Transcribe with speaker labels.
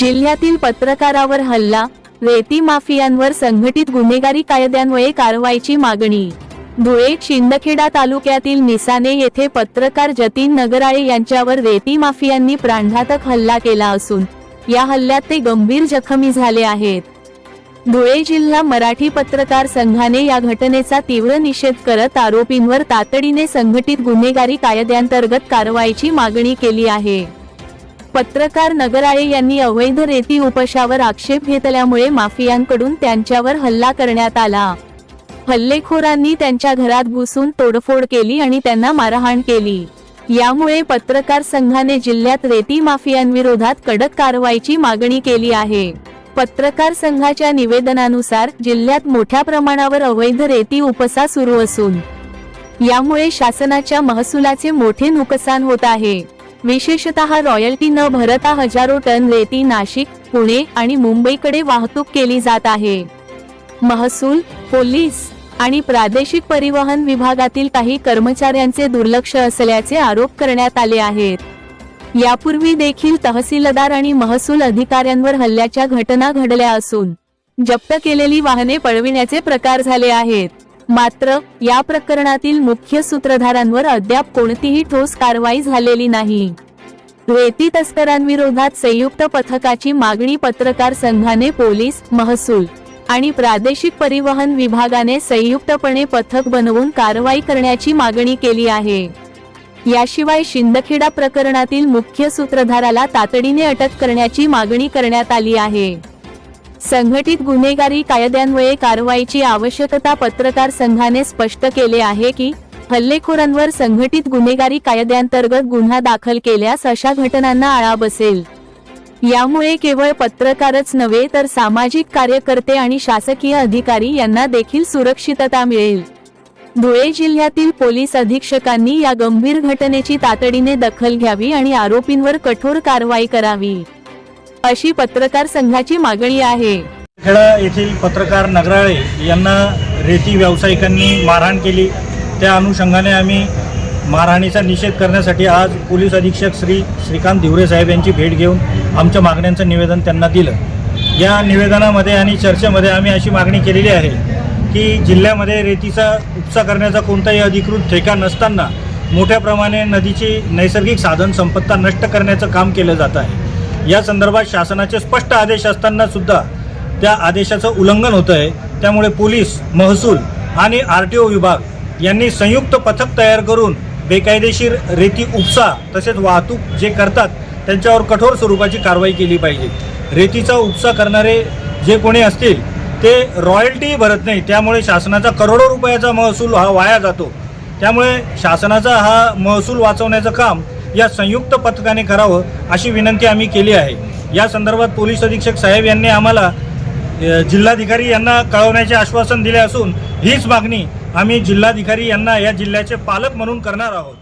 Speaker 1: जिल्ह्यातील पत्रकारावर हल्ला रेती माफियांवर संघटित गुन्हेगारी कायद्यान्वये कारवाईची मागणी. धुळे शिंदखेडा तालुक्यातील निसाने येथे पत्रकार जतीन नगराळे यांच्यावर रेती माफियांनी प्राणघातक हल्ला केला असून या हल्ल्यात ते गंभीर जखमी झाले आहेत. धुळे जिल्हा मराठी पत्रकार संघाने या घटनेचा तीव्र निषेध करत आरोपींवर तातडीने संघटित गुन्हेगारी कायद्यांतर्गत कारवाईची मागणी केली आहे. पत्रकार नगराळे यांनी अवैध रेती उपशावर आक्षेप घेतल्यामुळे माफियांकडून त्यांच्यावर हल्ला करण्यात आला. हल्लेखोरांनी त्यांच्या घरात घुसून तोडफोड केली आणि त्यांना मारहाण केली. यामुळे पत्रकार संघाने जिल्ह्यात रेती माफियांविरोधात कडक कारवाईची मागणी केली आहे. पत्रकार संघाच्या निवेदनानुसार जिल्ह्यात मोठ्या प्रमाणावर अवैध रेती उपसा सुरू असून यामुळे शासनाच्या महसुलाचे मोठे नुकसान होत आहे. विशेषतः रॉयल्टी न भरता हजारो टन रेती नाशिक पुणे आणि मुंबईकडे वाहतूक केली जात आहे. महसूल पोलीस आणि प्रादेशिक परिवहन विभागातील काही कर्मचाऱ्यांचे दुर्लक्ष असल्याचे आरोप करण्यात आले आहेत. यापूर्वी देखील तहसीलदार आणि महसूल अधिकाऱ्यांवर हल्ल्याच्या घटना घडल्या असून जप्त केलेली वाहने पळविण्याचे प्रकार झाले आहेत. मात्र या प्रकरणातील मुख्य सूत्रधारांवर अद्याप कोणतीही ठोस कारवाई झालेली नाही. रेती तस्करांविरोधात संयुक्त पथकाची मागणी पत्रकार संघाने पोलीस महसूल आणि प्रादेशिक परिवहन विभागाने संयुक्तपणे पथक बनवून कारवाई करण्याची मागणी केली आहे. याशिवाय शिंदखेडा प्रकरणातील मुख्य सूत्रधाराला तातडीने अटक करण्याची मागणी करण्यात आली आहे. संघटित गुन्हेगारी कायद्यान्वये कारवाईची आवश्यकता पत्रकार संघाने स्पष्ट केले आहे की हल्लेखोरांवर संघटित गुन्हेगारी कायद्यांतर्गत गुन्हा दाखल केल्यास अशा घटनांना आळा बसेल. यामुळे केवळ पत्रकारच नव्हे तर सामाजिक कार्यकर्ते आणि शासकीय अधिकारी यांना देखील सुरक्षितता मिळेल. धुळे जिल्ह्यातील पोलीस अधीक्षकांनी या गंभीर घटनेची तातडीने दखल घ्यावी आणि आरोपींवर कठोर कारवाई करावी. अशी पत्रकार संघाची मागणी आहे.
Speaker 2: खेडा येथील पत्रकार नगराळे यांना रेती व्यावसायिकांनी मारहाण केली. त्या अनुषंगाने आम्ही मारहाणीचा निषेध करण्यासाठी आज पोलीस अधीक्षक श्री श्रीकांत दिवरे साहेब यांची भेट घेऊन आमच्या मागण्यांचं निवेदन त्यांना दिलं. या निवेदनामध्ये आणि चर्चेमध्ये आम्ही अशी मागणी केलेली आहे की जिल्ह्यामध्ये रेतीचा उपसा करण्याचा कोणताही अधिकृत ठेका नसताना मोठ्या प्रमाणे नदीची नैसर्गिक साधन संपत्ता नष्ट करण्याचं काम केलं जात आहे. या संदर्भात शासनाचे स्पष्ट आदेश असताना सुद्धा त्या आदेशाचं उल्लंघन होतं आहे त्यामुळे पोलीस महसूल आणि आर टी ओ विभाग यांनी संयुक्त पथक तयार करून बेकायदेशीर रेती उपसा तसेच वाहतूक जे करतात त्यांच्यावर कठोर स्वरूपाची कारवाई केली पाहिजे. रेतीचा उपसा करणारे जे कोणी असतील ते रॉयल्टी भरत नाही. त्यामुळे शासनाचा करोडो रुपयाचा महसूल हा वाया जातो. त्यामुळे शासनाचा हा महसूल वाचवण्याचं काम या संयुक्त पथकाने करावं अशी विनंती आम्ही केली आहे. या संदर्भात पोलीस अधीक्षक साहेब यांनी आम्हाला जिल्हाधिकारी यांना कळवण्याचे आश्वासन दिले असून हीच मागणी आम्ही जिल्हाधिकारी यांना या जिल्ह्याचे पालक म्हणून करणार आहोत.